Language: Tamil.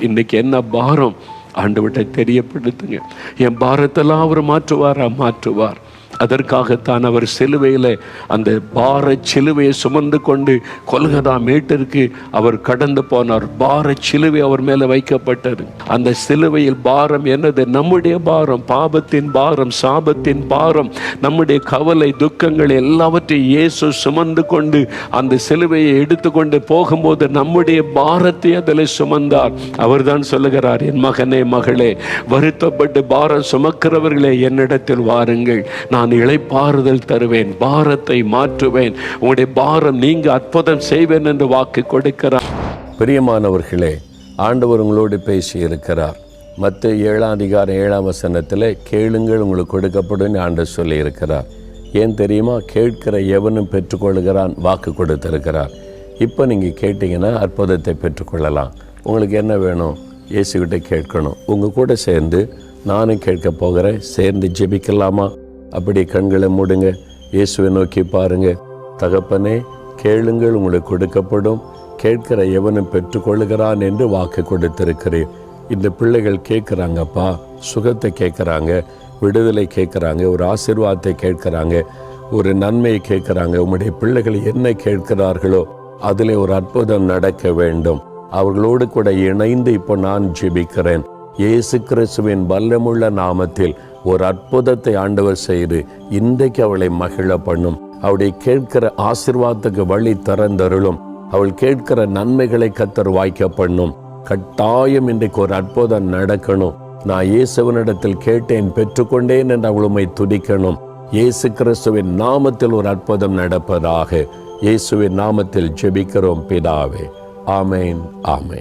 இன்னைக்கு என்ன பாரம்? ஆண்டவர்கிட்ட தெரியப்படுத்துங்க. என் பாரத்தெல்லாம் அவர் மாற்றுவாரா? மாற்றுவார். அதற்காகத்தான் அவர் சிலுவையில் அந்த பார சிலுவையை சுமந்து கொண்டு கொல்கதா மேட்டிற்கு அவர் கடந்து போனார். பார சிலுவை அவர் மேலே வைக்கப்பட்டது. அந்த சிலுவையில் பாரம் என்னது? நம்முடைய பாரம் பாபத்தின் பாரம் சாபத்தின் பாரம். நம்முடைய கவலை துக்கங்கள் எல்லாவற்றையும் இயேசு சுமந்து கொண்டு அந்த சிலுவையை எடுத்துக்கொண்டு போகும்போது நம்முடைய பாரத்தை அதில் சுமந்தார். அவர்தான் சொல்லுகிறார் என் மகனே மகளே வருத்தப்பட்டு பாரம் சுமக்கிறவர்களே என்னிடத்தில் வாருங்கள். நான் இளைப்பாறுதல் தருவேன் பாரத்தை மாற்றுவேன். உங்களுடைய பாரம் நீங்க அற்புதம் செய்வேன் என்று வாக்கு கொடுக்கிறார். பிரியமானவர்களே ஆண்டவர் உங்களோடு பேசி இருக்கிறார் மற்ற ஏழாம் அதிகாரம் ஏழாம் வசனத்தில் கேளுங்கள் உங்களுக்கு கொடுக்கப்படும் ஆண்டவர் சொல்லியிருக்கிறார். ஏன் தெரியுமா? கேட்கிற எவனும் பெற்றுக்கொள்கிறான் வாக்கு கொடுத்திருக்கிறார். இப்போ நீங்கள் கேட்டிங்கன்னா அற்புதத்தை பெற்றுக்கொள்ளலாம். உங்களுக்கு என்ன வேணும்? இயேசுகிட்ட கேட்கணும். உங்கள் கூட சேர்ந்து நானும் கேட்க போகிறேன். சேர்ந்து ஜெபிக்கலாமா? அப்படி கண்களை மூடுங்க. இயேசுவை நோக்கி பாருங்க. தகப்பனே கேளுங்கள் உங்களுக்கு கொடுக்கப்படும். கேட்கிற எவனும் பெற்றுக்கொள்கிறான் என்று வாக்கு கொடுத்திருக்கிறேன் இந்த பிள்ளைகள் கேட்குறாங்கப்பா சுகத்தை கேட்குறாங்க விடுதலை கேட்குறாங்க ஒரு ஆசிர்வாதத்தை கேட்குறாங்க ஒரு நன்மையை கேட்குறாங்க. உங்களுடைய பிள்ளைகள் என்ன கேட்கிறார்களோ அதிலே ஒரு அற்புதம் நடக்க வேண்டும். அவர்களோடு கூட இணைந்து இப்போ நான் ஜெபிக்கிறேன். இயேசு கிறிஸ்துவின் வல்லமுள்ள நாமத்தில் ஒரு அற்புதத்தை ஆண்டவர் செய்து இன்றைக்கு அவளை மகிழ பண்ணும். அவளுடைய கேட்கிற ஆசிர்வாதத்துக்கு வழி திறந்தருளும். அவள் கேட்கிற நன்மைகளை கத்தர் வாய்க்க பண்ணும். கட்டாயம் இன்றைக்கு ஒரு அற்புதம் நடக்கணும். நான் இயேசுவனிடத்தில் கேட்டேன் பெற்றுக்கொண்டேன் என்று அவளுமை துடிக்கணும் இயேசு கிறிஸ்துவின் நாமத்தில் ஒரு அற்புதம் நடப்பதாக. இயேசுவின் நாமத்தில் ஜெபிக்கிறோம் பிதாவே. ஆமேன் ஆமேன்.